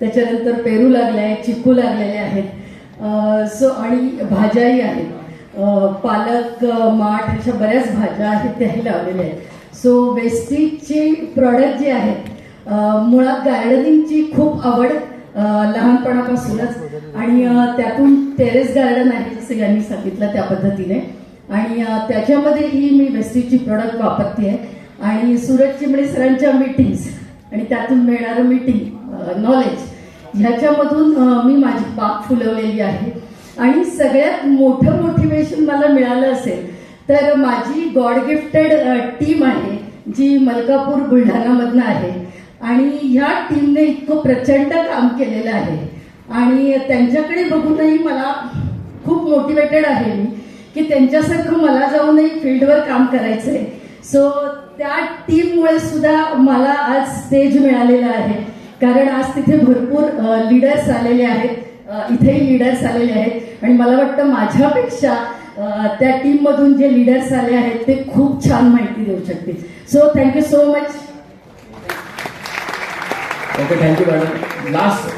त्याच्यानंतर पेरू लागले आहेत चिकू लागलेले आहेत. सो आणि भाज्याही आहेत. पालक माठ अशा बऱ्याच भाज्या आहेत त्याही लावलेल्या आहेत. सो वेस्टेजचे प्रॉडक्ट जे आहेत मुळात गार्डनिंगची खूप आवड लहानपणापासूनच. आणि त्यातून टेरेस गार्डन आहे जसं यांनी सांगितलं त्या पद्धतीने. आणि त्याच्यामध्येही मी वेस्टेजची प्रॉडक्ट वापरते आहे आणि सूरज चिमणे म्हणजे सरांच्या मीटिंग्स. आणि त्यातून मिळणारं मीटिंग नॉलेज ह्याच्यामधून मी माझी बाग फुलवलेली आहे. आणि सगळ्यात मोठं मोटिवेशन मला मिळालं असेल तर माझी गॉड गिफ्टेड टीम आहे जी मलकापूर बुलढाणामधनं आहे. आणि ह्या टीमने इतकं प्रचंड काम केलेलं आहे. आणि त्यांच्याकडे बघूनही मला खूप मोटिवेटेड आहे मी की त्यांच्यासारखं मला जाऊनही फील्डवर काम करायचंय. सो त्या टीममुळे सुद्धा मला आज स्टेज मिळालेलं आहे. कारण आज तिथे भरपूर लीडर्स आलेले आहेत. इथेही लीडर्स आलेले आहेत. आणि मला वाटतं माझ्यापेक्षा त्या टीम मधून जे लीडर्स आले आहेत ते खूप छान माहिती देऊ शकतील. So thank you so much okay thank you madam last